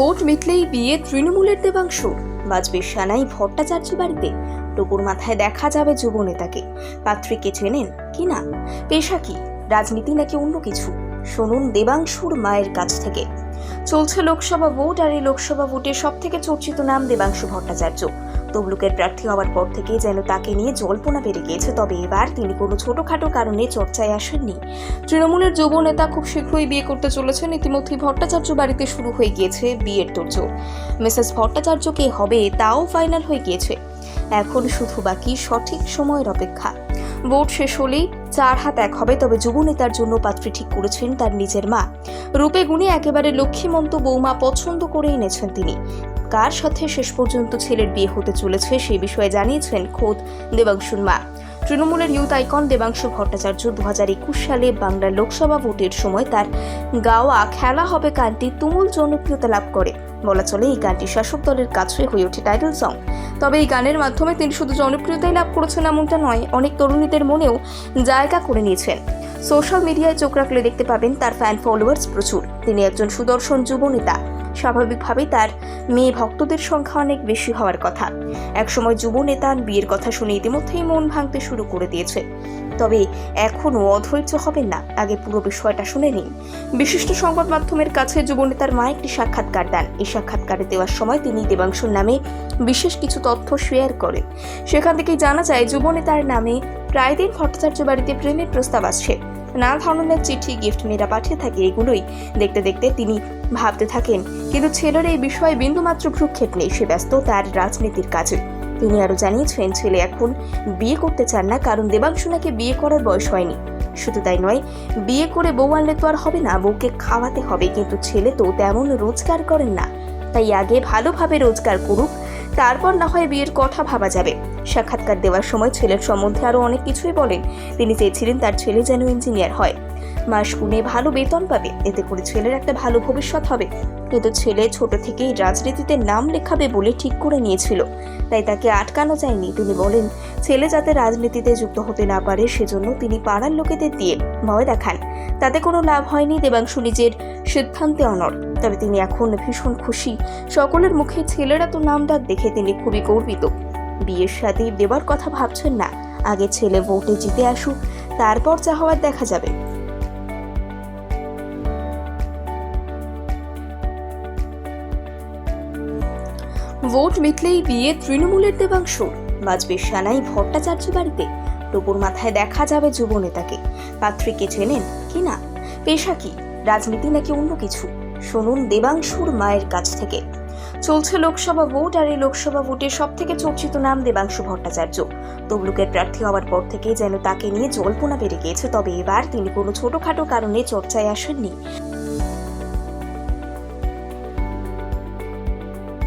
Vote মিটলেই বিয়ে তৃণমূলের দেবাংশুর বাজবে সানাই ভট্টাচার্য বাড়িতে। টুকুর মাথায় দেখা যাবে যুব নেতাকে। পাত্রীকে চেনেন কি না? পেশা কি? রাজনীতি নাকি অন্য কিছু? শুনুন দেবাংশুর মায়ের কাছ থেকে। চলছে লোকসভা ভোট আর এই লোকসভা ভোটে সব থেকে চর্চিত নাম দেবাংশু ভট্টাচার্য। তমলুকের প্রার্থী হওয়ার পর থেকে যেন তাকে নিয়ে জল্পনা বেড়ে গিয়েছে, তবে এবার তিনি কোনো ছোটখাটো কারণে চর্চায় আসেননি। তৃণমূলের যুব নেতা খুব শীঘ্রই বিয়ে করতে চলেছেন। ইতিমধ্যেই ভট্টাচার্য বাড়িতে শুরু হয়ে গিয়েছে বিয়ের তোড়জোড়। মিসেস ভট্টাচার্য কে হবে তাও ফাইনাল হয়ে গিয়েছে। এখন শুধু বাকি সঠিক সময়ের অপেক্ষা। ভোট শেষ হলেই চার হাত এক হবে, তবে যুব নেতার জন্য পাত্রী ঠিক করেছেন তার নিজের মা। রূপে গুণে একেবারে লক্ষ্মীমন্ত বৌমা পছন্দ করে এনেছেন তিনি। কার সাথে শেষ পর্যন্ত ছেলের বিয়ে হতে চলেছে সেই বিষয়ে জানিয়েছেন খোদ দেবাংশুর মা। তৃণমূলের ইউথ আইকন দেবাংশু ভট্টাচার্য দু হাজার একুশ সালে বাংলার লোকসভা ভোটের সময় তার গাওয়া খেলা হবে গানটি তুমুল জনপ্রিয়তা লাভ করে। বলা চলে এই গানটি শাসক দলের কাছে হয়ে ওঠে টাইটেল সং। তবে এই গানের মাধ্যমে তিনি শুধু জনপ্রিয়তাই লাভ করেছেন এমনটা নয়, অনেক তরুণীদের মনেও জায়গা করে নিয়েছেন। সোশ্যাল মিডিয়ায় চোখ রাখলে দেখতে পাবেন তার ফ্যান ফলোয়ার্স প্রচুর। তিনি একজন সুদর্শন যুব নেতা স্বাভাবিকভাবেই তার মেয়ে ভক্তদের সংখ্যা অনেক বেশি হওয়ার কথা। একসময় যুব নেতা বিয়ের কথা শুনে ইতিমধ্যেই মন ভাঙতে শুরু করে দিয়েছে। তবে এখনও অধৈর্য হবেন না, আগে পুরো বিষয়টা শুনে নিন। বিশিষ্ট সংবাদ মাধ্যমের কাছে যুবনেতার মা একটি সাক্ষাৎকার দেন। এই সাক্ষাৎকারে দেওয়ার সময় তিনি দেবাংশুর নামে বিশেষ কিছু তথ্য শেয়ার করেন। সেখান থেকেই জানা যায়, যুবনেতার নামে প্রায় দিন ভট্টাচার্য বাড়িতে প্রেমের প্রস্তাব আসছে। নানা ধরনের চিঠি গিফট মেয়েরা পাঠিয়ে থাকে এগুলোই। দেখতে দেখতে তিনি ভাবতে থাকেন, কিন্তু ছেলের এই বিষয়ে বিন্দুমাত্র ভ্রুক্ষেপ নেই, সে ব্যস্ত তার রাজনীতির কাজে। তিনি আরও জানিয়েছেন, ছেলে এখন বিয়ে করতে চান না, কারণ দেবাংশু নাকি বিয়ে করার বয়স হয়নি। শুধু তাই নয়, বিয়ে করে বউ আনলে তো আর হবে না, বউকে খাওয়াতে হবে, কিন্তু ছেলে তো তেমন রোজগার করেন না। তাই আগে ভালোভাবে রোজগার করুক তারপর না হয় বিয়ের কথা ভাবা যাবে। সাক্ষাৎকার দেওয়ার সময় ছেলের সম্বন্ধে আরও অনেক কিছুই বলেন। তিনি চেয়েছিলেন তার ছেলে যেন ইঞ্জিনিয়ার হয়। মাস গুনে ভালো বেতন পাবে। এতে করে ছেলের একটা ভালো ভবিষ্যৎ হবে। কিন্তু ছেলে ছোট থেকেই রাজনীতিতে নাম লেখাবে বলে ঠিক করে নিয়েছিল। তাই তাকে আটকানো যায়নি। তিনি বলেন, ছেলে যাতে রাজনীতিতে যুক্ত হতে না পারে, সেজন্য তিনি পাড়ার লোকেদের দিয়ে ভয় দেখান। তাতে কোনো লাভ হয়নি দেবাংশু নিজের সিদ্ধান্তে অনড়। তবে তিনি এখন ভীষণ খুশি। সকলের মুখে ছেলেরা তো নাম ডাক দেখে তিনি খুবই গর্বিত। বিয়ের সাথে দেবার কথা ভাবছেন না। আগে ছেলে ভোটে জিতে আসুক, তারপর যা হওয়ার দেখা যাবে। ভোট মিটলেই বিয়ে তৃণমূলের দেবাংশুর বাজবে সানাই ভট্টাচার্য বাড়িতে। টুপুর মাথায় দেখা যাবে যুব নেতাকে। পাত্রীকে চেনেন কি না? পেশা কি? রাজনীতি নাকি অন্য কিছু? শুনুন দেবাংশুর মায়ের কাছ থেকে। চলছে লোকসভা ভোট আর এই লোকসভা ভোটে সব থেকে চর্চিত নাম দেবাংশু ভট্টাচার্য। তবলুকের প্রার্থী হওয়ার পর থেকে যেন তাকে নিয়ে জল্পনা বেড়ে গিয়েছে, তবে এবার তিনি কোনো ছোটখাটো কারণে চর্চায় আসেননি।